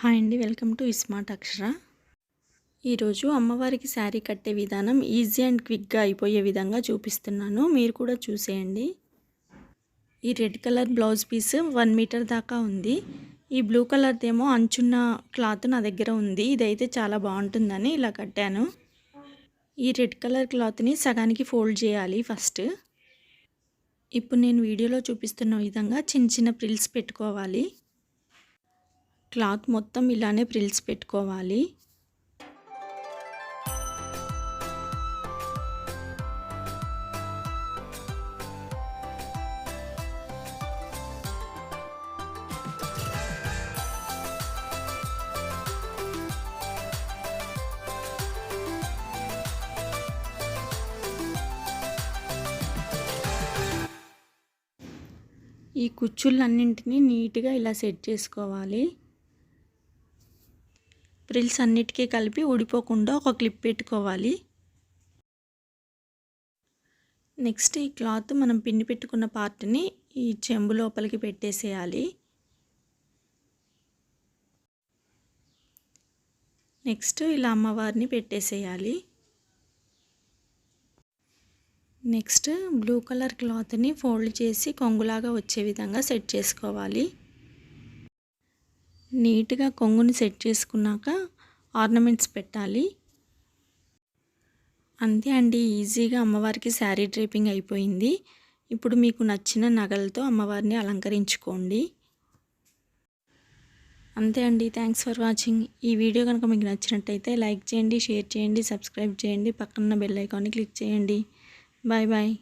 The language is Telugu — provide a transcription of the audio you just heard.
హాయ్ అండి వెల్కమ్ టు ఇస్మార్ట్ అక్షర. ఈరోజు అమ్మవారికి శారీ కట్టే విధానం ఈజీ అండ్ క్విక్గా అయిపోయే విధంగా చూపిస్తున్నాను. మీరు కూడా చూసేయండి. ఈ red colour blouse piece one metre దాకా ఉంది. ఈ బ్లూ కలర్దేమో అంచున్న క్లాత్ నా దగ్గర ఉంది. ఇదైతే చాలా బాగుంటుందని ఇలా కట్టాను. ఈ రెడ్ కలర్ క్లాత్ని సగానికి ఫోల్డ్ చేయాలి ఫస్ట్. ఇప్పుడు నేను వీడియోలో చూపిస్తున్న విధంగా చిన్న చిన్న ప్రిల్స్ పెట్టుకోవాలి. క్లాత్ మొత్తం ఇలానే ప్రిల్స్ పెట్టుకోవాలి. ఈ కుచ్చులన్నింటినీ నీట్గా ఇలా సెట్ చేసుకోవాలి. ఫ్రిల్స్ అన్నిటికీ కలిపి ఊడిపోకుండా ఒక క్లిప్ పెట్టుకోవాలి. నెక్స్ట్ ఈ క్లాత్ మనం పిండి పెట్టుకున్న పార్ట్ని ఈ చెంబు లోపలికి పెట్టేసేయాలి. నెక్స్ట్ ఇలా అమ్మవారిని పెట్టేసేయాలి. నెక్స్ట్ బ్లూ కలర్ క్లాత్ని ఫోల్డ్ చేసి కొంగులాగా వచ్చే విధంగా సెట్ చేసుకోవాలి. నీట్గా కొంగుని సెట్ చేసుకున్నాక ఆర్నమెంట్స్ పెట్టాలి. అంతే అండి ఈజీగా అమ్మవారికి శారీ డ్రేపింగ్ అయిపోయింది. ఇప్పుడు మీకు నచ్చిన నగలతో అమ్మవారిని అలంకరించుకోండి. అంతే అండి థ్యాంక్స్ ఫర్ వాచింగ్ ఈ వీడియో కనుక మీకు నచ్చినట్టయితే లైక్ చేయండి షేర్ చేయండి సబ్స్క్రైబ్ చేయండి పక్కన బెల్ ఐకాన్ని క్లిక్ చేయండి. Bye bye.